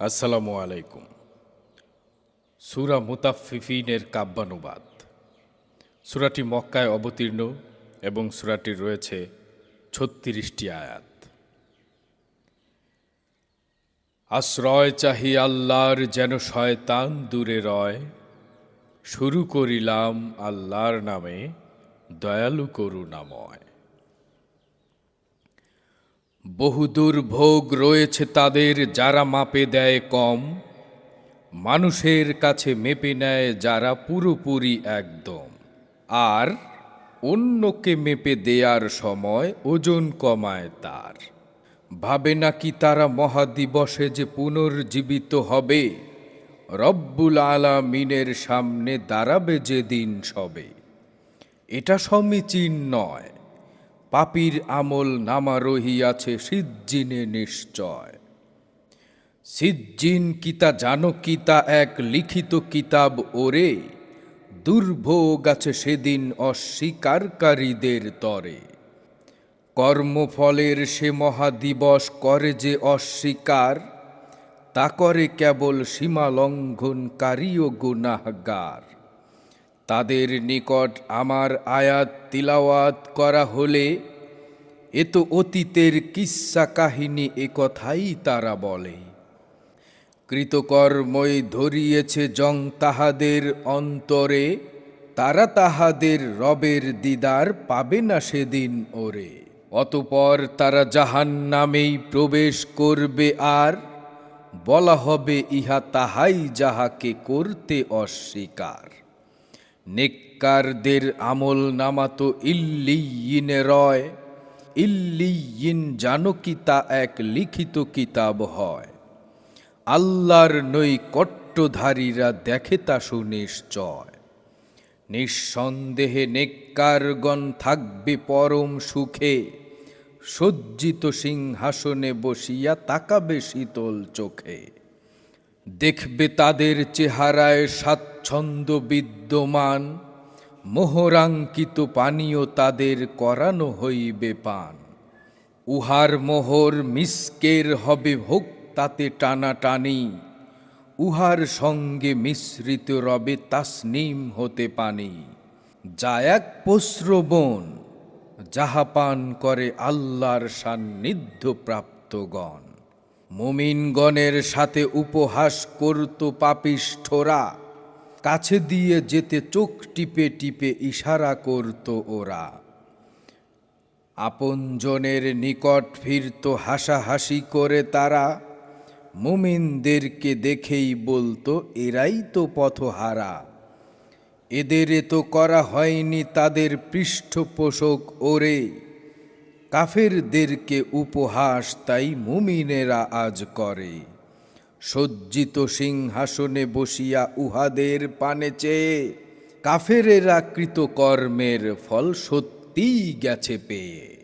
আসসালামু আলাইকুম। সুরা মুতাফিফিনের কাব্যানুবাদ। সুরাটি মক্কায় অবতীর্ণ এবং সুরাটির রয়েছে ছত্রিশটি আয়াত। আশ্রয় চাহি আল্লাহর যেন শয়তান দূরে রয়। শুরু করিলাম আল্লাহর নামে দয়ালু করুণাময়। বহুদূর ভোগ রয়েছে তাদের যারা মাপে দেয় কম। মানুষের কাছে মেপে নেয় যারা পুরোপুরি একদম। আর অন্যকে মেপে দেয়ার সময় ওজন কমায় তার। ভাবে নাকি তারা মহাদিবসে যে পুনর্জীবিত হবে। রব্বুল আলামিনের সামনে দাঁড়াবে যেদিন সবে। এটা সমীচীন নয়। পাপির আমল নামা রহিয়াছে সিজ্জিনে নিশ্চয়। সিজ্জিন কিতা জানো কিতা এক লিখিত কিতাব ওরে? দুর্ভোগ আছে সেদিন অস্বীকারীদের তরে। কর্মফলের সে মহাদিবস করে যে অস্বীকার, তা করে কেবল সীমা লঙ্ঘনকারী ও গুনাহগার। তাদের নিকট আমার আয়াত তিলাওয়াত করা হলে, এ তো অতীতের কিস্সা কাহিনী এ কথাই তারা বলে। কৃতকর্মই ধরিয়েছে জং তাহাদের অন্তরে, তারা তাহাদের রবের দিদার পাবে না সেদিন ওরে। অতপর তারা জাহান নামেই প্রবেশ করবে আর, বলা হবে ইহা তাহাই যাহাকে করতে অস্বীকার। নেককারদের আমল নামাতো ইল্লিয়িনে রয়। ইল্লিয়িন জানো কি তা এক লিখিত কিতাব হয়। আল্লাহর নৈকট্যধারীরা দেখে তা সুনিশ্চয়। নিঃসন্দেহে নেককারগণ থাকবে পরম সুখে। সজ্জিত সিংহাসনে বসিয়া তাকাবে শীতল চোখে। দেখবে তাদের চেহারায় স্বাচ্ছন্দ্য বিদ্যমান, মোহরাঙ্কিত পানীয় তাদের করানো হইবে পান। উহার মোহর মিসকের হবে হোক তাতে টানাটানি। উহার সঙ্গে মিশ্রিত রবে তাসনিম হতে পানি। যা এক প্রশ্রবণ, যাহা পান করে আল্লাহর সান্নিধ্য প্রাপ্তগণ মুমিনগণের সাথে উপহাস করত পাপিষ্ঠরা। কাছে দিয়ে যেতে চোখ টিপে টিপে ইশারা করত ওরা। আপনজনের নিকট ফিরত হাসাহাসি করে তারা, মুমিনদেরকে দেখেই বলতো, এরাই তো পথহারা। এদের তো করা হয়নি তাদের পৃষ্ঠপোষক ওরে। কাফেরদেরকে উপহাস তাই মুমিনেরা আজ করে। সজ্জিত সিংহাসনে বসিয়া উহাদের পানে চেয়ে কাফেরেরা কৃতকর্মের ফল সত্যিই গেছে পেয়ে।